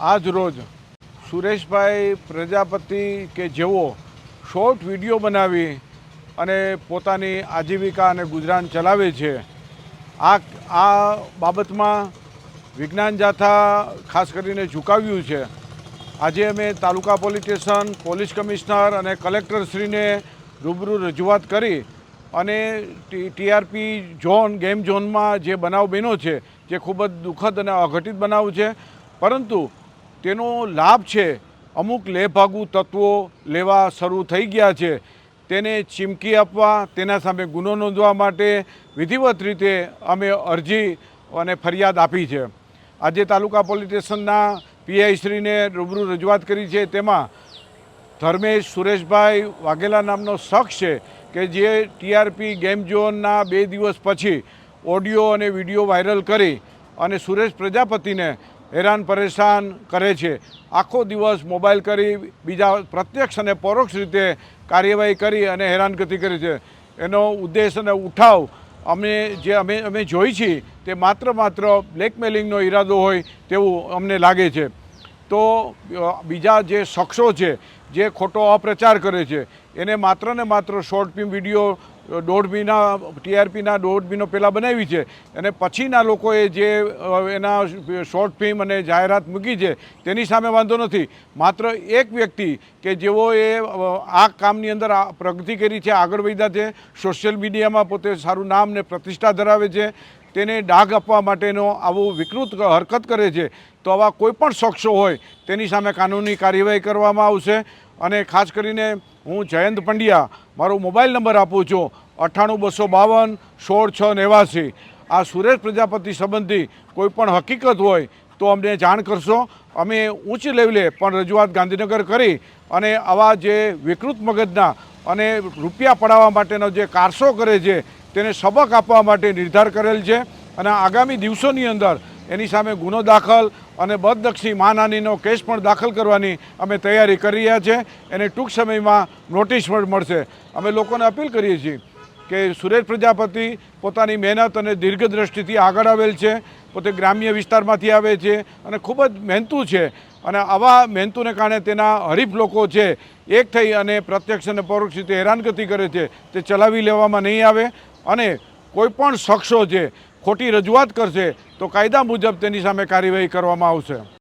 આજ રોજ સુરેશભાઈ પ્રજાપતિ કે જેઓ શોર્ટ વીડિયો બનાવી અને પોતાની આજીવિકા અને ગુજરાન ચલાવે છે, આ આ બાબતમાં વિજ્ઞાન જાથા ખાસ કરીને ઝુકાવ્યું છે. આજે અમે તાલુકા પોલીસ સ્ટેશન, પોલીસ કમિશનર અને કલેક્ટરશ્રીને રૂબરૂ રજૂઆત કરી અને ટીઆરપી ઝોન, ગેમ ઝોનમાં જે બનાવ બન્યો છે, જે ખૂબ જ દુઃખદ અને અઘટિત બનાવ છે. પરંતુ તેનો લાભ છે. અમુક લેભાગુ તત્વો લેવા શરૂ થઈ ગયા છે. તેને ચીમકી આપવા, તેના સામે ગુનો નોંધવા માટે વિધિવત રીતે અમે અરજી અને ફરિયાદ આપી છે. આજે તાલુકા પોલીસ સ્ટેશનના પીઆઈશ્રીને રૂબરૂ રજૂઆત કરી છે. તેમાં ધર્મેશ, સુરેશભાઈ વાઘેલા નામનો શખ્સ છે કે જે ટીઆરપી ગેમ ઝોનના બે દિવસ પછી ઓડિયો અને વીડિયો વાયરલ કરી અને સુરેશ પ્રજાપતિને હેરાન પરેશાન કરે છે. આખો દિવસ મોબાઈલ કરી બીજા પ્રત્યક્ષ અને પરોક્ષ રીતે કાર્યવાહી કરી અને હેરાનગતિ કરી છે. એનો ઉદ્દેશ અને ઉઠાવ અમે જે અમે અમે જોઈ છીએ તે માત્ર માત્ર બ્લેકમેલિંગનો ઈરાદો હોય તેવું અમને લાગે છે. તો બીજા જે શખ્સો છે, જે ખોટો અપ્રચાર કરે છે, એને માત્ર ને માત્ર શોર્ટ ફિલ્મ વીડિયો દોઢ મહિના ટીઆરપીના દોઢ મહિનો પહેલાં બનાવી છે. અને પછીના લોકોએ જે એના શોર્ટ ફિલ્મ અને જાહેરાત મૂકી છે, તેની સામે વાંધો નથી. માત્ર એક વ્યક્તિ કે જેઓએ આ કામની અંદર પ્રગતિ કરી છે, આગળ વધ્યા છે, સોશિયલ મીડિયામાં પોતે સારું નામ ને પ્રતિષ્ઠા ધરાવે છે, તેને ડાઘ આપવા માટેનો આવું વિકૃત હરકત કરે છે, તો આવા કોઈ પણ શખ્સો હોય, તેની સામે કાનૂની કાર્યવાહી કરવામાં આવશે. અને ખાસ કરીને હું જયંત પંડ્યા મારો મોબાઈલ નંબર આપું છું અઠ્ઠાણું બસો બાવન સોળ છ નેવાસી. આ સુરેશ પ્રજાપતિ સંબંધી કોઈપણ હકીકત હોય તો અમને જાણ કરશો. અમે ઊંચ લેવલે પણ રજૂઆત ગાંધીનગર કરી અને આવા જે વિકૃત મગજના અને રૂપિયા પડાવવા માટેનો જે કારસો કરે છે, તેને સબક આપવા માટે નિર્ધાર કરેલ છે. અને આગામી દિવસોની અંદર એની સામે ગુનો દાખલ અને બદનક્ષી માનહાનિનો કેસ પણ દાખલ કરવાની અમે તૈયારી કરી રહ્યા છે. એને ટૂંક સમયમાં નોટિસ પણ મળશે. અમે લોકોને અપીલ કરીએ છીએ કે સુરેશ પ્રજાપતિ પોતાની મહેનત અને દીર્ઘદ્રષ્ટિથી આગળ આવેલ છે, પોતે ગ્રામ્ય વિસ્તારમાંથી આવે છે અને ખૂબ જ મહેનતુ છે. અને આવા મહેનતુને કારણે તેના હરીફ લોકો છે, એક થઈ અને પ્રત્યક્ષ અને પરોક્ષ રીતે હેરાનગતિ કરે છે, તે ચલાવી લેવામાં નહીં આવે. અને કોઈ પણ શખ્સો છે ખોટી રજૂઆત કરશે, તો કાયદા મુજબ તેની સામે કાર્યવાહી કરવામાં આવશે.